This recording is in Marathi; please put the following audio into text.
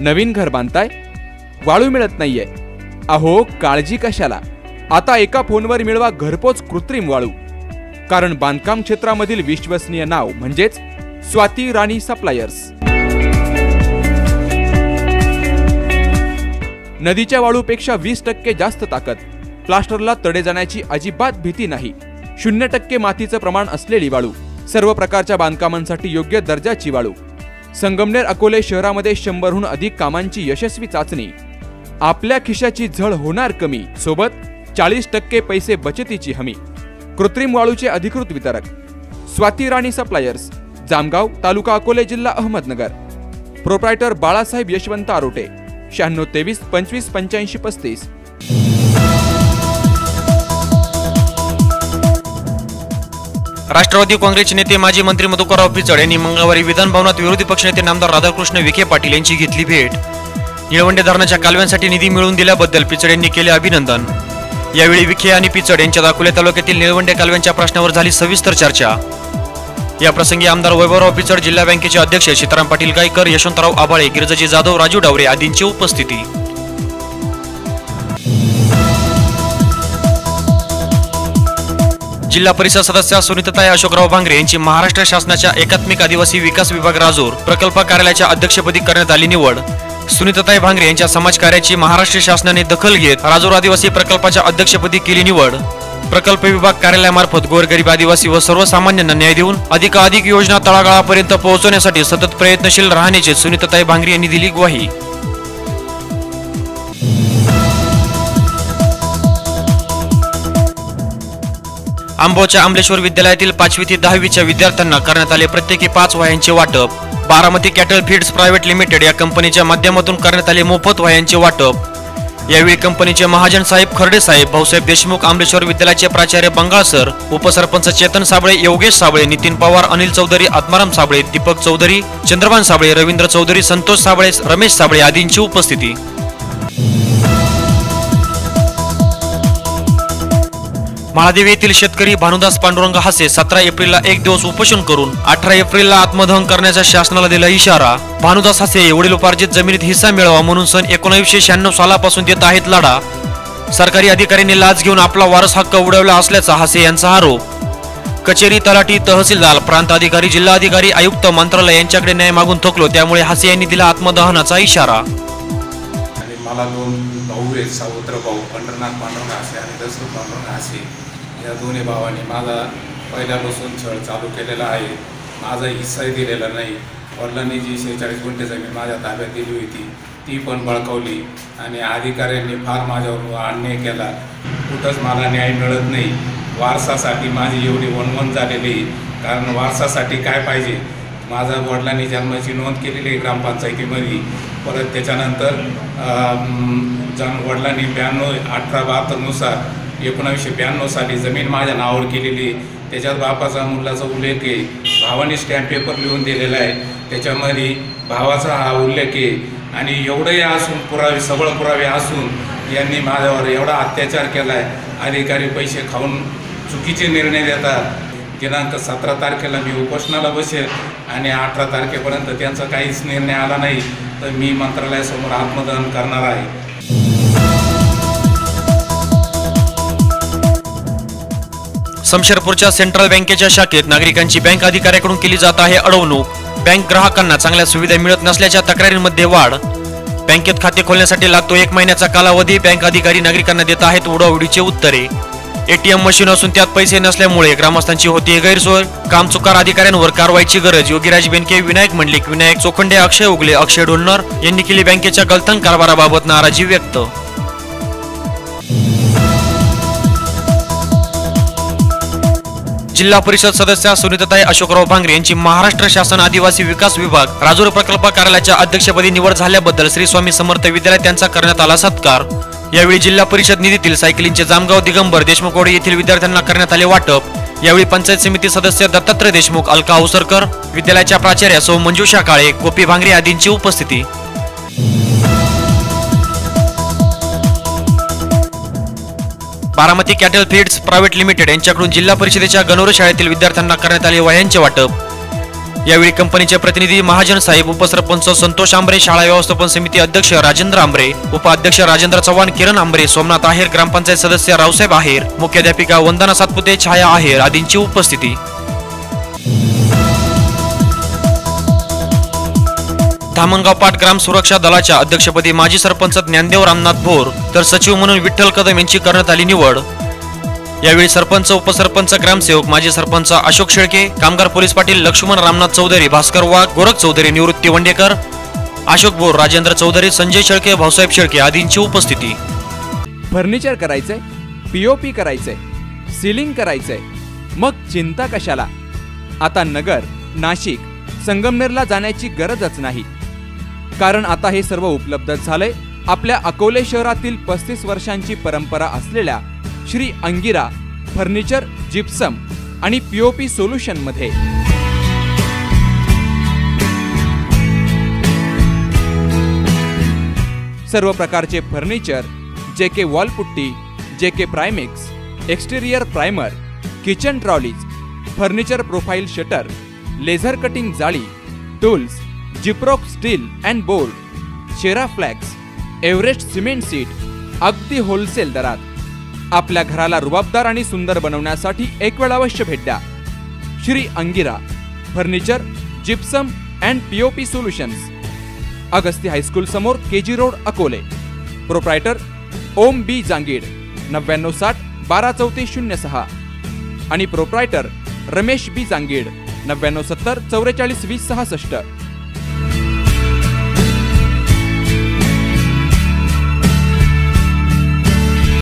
नवीन घर बांधताय? वाळू मिळत नाहीये. अहो काळजी कशाला? आता एका फोनवर मिळवा घरपोच कृत्रिम वाळू. कारण बांधकाम क्षेत्रामधील विश्वसनीय नाव म्हणजेच स्वाती राणी सप्लायर्स. नदीच्या वाळूपेक्षा वीस टक्के जास्त ताकद. प्लास्टरला तडे जाण्याची अजिबात भीती नाही. शून्य टक्के मातीचं प्रमाण असलेली वाळू. सर्व प्रकारच्या बांधकामांसाठी योग्य दर्जाची वाळू. संगमनेर अकोले शहरामध्ये शंभरहून अधिक कामांची यशस्वी चाचणी. आपल्या खिशाची झळ होणार कमी. सोबत चाळीस टक्के पैसे बचतीची हमी. कृत्रिम वाळूचे अधिकृत वितरक. स्वाती राणी सप्लायर्स जामगाव तालुका अकोले जिल्हा अहमदनगर. प्रोप्रायटर बाळासाहेब यशवंत आरोटे. शहाण्णव तेवीस पंचवीस पंच्याऐंशी पस्तीस. राष्ट्रवादी काँग्रेसचे नेते माजी मंत्री मधुकरराव पिचड यांनी मंगळवारी विधानभवनात विरोधी पक्षनेते नामदार राधाकृष्ण विखे पाटील यांची घेतली भेट. निळवंडे धरणाच्या कालव्यांसाठी निधी मिळवून दिल्याबद्दल पिचड यांनी केले अभिनंदन. यावेळी विखे आणि पिचड यांच्या दाखोले तालुक्यातील निळवंडे कालव्यांच्या प्रश्नावर झाली सविस्तर चर्चा. या प्रसंगी आमदार वैभवराव पिचड जिल्हा बँकेचे अध्यक्ष सीताराम पाटील गायकर यशवंतराव आबाळे गिरजाजी जाधव राजू डावरे आदींची उपस्थिती. जिल्हा परिषद सदस्य सुनीताताई अशोकराव भांगरे यांची महाराष्ट्र शासनाच्या एकात्मिक आदिवासी विकास विभाग राजूर प्रकल्प कार्यालयाच्या अध्यक्षपदी करण्यात आली निवड. सुनीताताई भांगरे यांच्या समाज कार्याची महाराष्ट्र शासनाने दखल घेत राजूर आदिवासी प्रकल्पाच्या अध्यक्षपदी केली निवड. प्रकल्प विभाग कार्यालयामार्फत गोरगरीब आदिवासी व सर्वसामान्यांना न्याय देऊन अधिकाधिक योजना तळागाळापर्यंत पोहोचवण्यासाठी सतत प्रयत्नशील राहण्याची सुनीताताई भांगरे यांनी दिली ग्वाही. आंबोच्या आंबलेश्वर विद्यालयातील पाचवी ते दहावीच्या विद्यार्थ्यांना करण्यात आले प्रत्येकी पाच वह्यांचे वाटप. Baramati cattle feeds private limited या कंपनीच्या माध्यमातून करण्यात आले मोफत वह्यांचे वाटप. यावेळी कंपनीचे महाजन साहेब खर्डे साहेब भाऊसाहेब देशमुख आंबलेश्वर विद्यालयाचे प्राचार्य बंगाळ सर उपसरपंच चेतन साबळे योगेश साबळे नितीन पवार अनिल चौधरी आत्माराम साबळे दीपक चौधरी चंद्रभान साबळे रवींद्र चौधरी संतोष साबळे रमेश साबळे आदींची उपस्थिती. महादेवी येथील शेतकरी भानुदास पांडुरंग हासे सतरा एप्रिलला एक दिवस उपोषण करून अठरा एप्रिलला आत्मदहन करण्याचा शासनाला दिला इशारा. भानुदास हासे वडिलोपार्जित जमिनीत हिस्सा मिळवा म्हणून सन एकोणीसशे शहाण्णव सालापासून देत आहेत लढा. सरकारी अधिकाऱ्यांनी लाच घेऊन आपला वारस हक्क उडवला असल्याचा हासे यांचा आरोप. कचेरी तलाठी तहसीलदार प्रांत अधिकारी जिल्हाधिकारी आयुक्त मंत्रालय यांच्याकडे न्याय मागून थकलो त्यामुळे हासे यांनी दिला आत्मदहनाचा इशारा. मला दोन भाऊ आहेत सावत्र भाऊ पंढरनाथ पांडुरंग असे आणि दशरथ पांडुरंग असे या दोन्ही भावांनी माझा पहिल्यापासून छळ चालू केलेला आहे. माझा हिस्साही दिलेला नाही. वडिलांनी जी शेहेचाळीस गुंठे जमीन माझ्या ताब्यात दिली होती ती पण बळकावली आणि अधिकाऱ्यांनी फार माझ्यावर अन्याय केला. कुठंच मला न्याय मिळत नाही. वारसासाठी माझी एवढी वणवण झालेली कारण वारसासाठी काय पाहिजे? माझा वडिलांनी जन्माची नोंद केलेली आहे ग्रामपंचायतीमध्ये. परत त्याच्यानंतर अं, जन वडिलांनी ब्याण्णव अठरा बहात्तरनुसार एकोणावीसशे ब्याण्णव साली जमीन माझ्या नावावर केलेली आहे. त्याच्यात बापाचा मुलाचा उल्लेख आहे. भावाने स्टॅम्प पेपर लिहून दिलेला आहे. त्याच्यामध्ये भावाचा हा उल्लेख आहे. आणि एवढंही असून पुरावे सबळ पुरावे असून यांनी माझ्यावर एवढा अत्याचार केला आहे अधिकारी पैसे खाऊन चुकीचे निर्णय देतात. दिनांक सतरा तारखेला मी उपोषणाला बसेल आणि अठरा तारखेपर्यंत त्यांचा काहीच निर्णय आला नाही तर मी मंत्रालयासमोर आत्मदहन करणार आहे. समशेरपूरच्या सेंट्रल बँकेच्या शाखेत नागरिकांची बँक अधिकाऱ्याकडून केली जात आहे अडवणूक. बँक ग्राहकांना चांगल्या सुविधा मिळत नसल्याच्या तक्रारींमध्ये वाढ. बँकेत खाते खोलण्यासाठी लागतो एक महिन्याचा कालावधी. बँक अधिकारी नागरिकांना देत आहेत उडवडीचे उत्तरे. एटीएम मशीन असून त्यात पैसे नसल्यामुळे ग्रामस्थांची होती गैरसोय. कामचुकार अधिकाऱ्यांवर कारवाईची गरज. योगीराज बेनके विनायक मंडलिक विनायक चोखंडे अक्षय उगले अक्षय डोन्नर यांनी केली बँकेच्या गलथन कारभाराबाबत नाराजी व्यक्त. जिल्हा परिषद सदस्य सुनीताताई अशोकराव भांगरे यांची महाराष्ट्र शासन आदिवासी विकास विभाग राजूर प्रकल्प कार्यालयाच्या अध्यक्षपदी निवड झाल्याबद्दल श्री स्वामी समर्थ विद्यालय त्यांचा करण्यात आला सत्कार. यावेळी जिल्हा परिषद निधीतील सायकलिंगचे जामगाव दिगंबर देशमुखवाडी येथील विद्यार्थ्यांना करण्यात आले वाटप. यावेळी पंचायत समिती सदस्य दत्तात्रय देशमुख अलका अवसरकर विद्यालयाच्या प्राचार्या सौ मंजुषा काळे गोपी भांगरे आदींची उपस्थिती. Baramati cattle feeds private limited यांच्याकडून जिल्हा परिषदेच्या गणोर शाळेतील विद्यार्थ्यांना करण्यात आले वह्यांचे वाटप. यावेळी कंपनीचे प्रतिनिधी महाजन साहेब उपसरपंच संतोष आंबरे शाळा व्यवस्थापन समिती अध्यक्ष राजेंद्र आंबरे उपाध्यक्ष राजेंद्र चव्हाण किरण आंबरे सोमनाथ आहेर ग्रामपंचायत सदस्य रावसाहेब आहेर मुख्याध्यापिका वंदना सातपुते छाया आहेर आदींची उपस्थिती. धामणगाव पाट ग्राम सुरक्षा दलाच्या अध्यक्षपदी माजी सरपंच ज्ञानदेव रामनाथ भोर तर सचिव म्हणून विठ्ठल कदम यांची करण्यात आली निवड. यावेळी सरपंच उपसरपंच ग्रामसेवक माजी सरपंच अशोक शेळके कामगार पोलीस पाटील लक्ष्मण रामनाथ चौधरी भास्कर वाघ गोरख चौधरी निवृत्ती वंडेकर अशोक बोर राजेंद्र चौधरी संजय शेळके भाऊसाहेब शेळके आदींची उपस्थिती. फर्निचर करायचंय पीओपी करायचंय सिलिंग करायचंय. मग चिंता कशाला? आता नगर नाशिक संगमनेरला जाण्याची गरजच नाही. कारण आता हे सर्व उपलब्ध झालंय. आपल्या अकोले शहरातील पस्तीस वर्षांची परंपरा असलेल्या श्री अंगिरा फर्निचर जिप्सम आणि पीओपी सोल्युशनमध्ये सर्व प्रकारचे furniture J K wall putty J K primix exterior primer kitchen trolleys furniture profile shutter laser cutting जाळी tools Gyproc steel and board Shera flax Everest cement sheet अगदी होलसेल दरात. आपल्या घराला रुबाबदार आणि सुंदर बनवण्यासाठी एक वेळ अवश्य भेट द्या. Shri Angira furniture gypsum and POP solutions. Agasti high school समोर KG road Akole. Proprietor Om B Jangid नव्याण्णव साठ बारा चौतीस शून्य सहा. आणि प्रोप्रायटर रमेश बी जांगीड नव्याण्णव सत्तर चौवेचाळीस वीस सहासष्ट.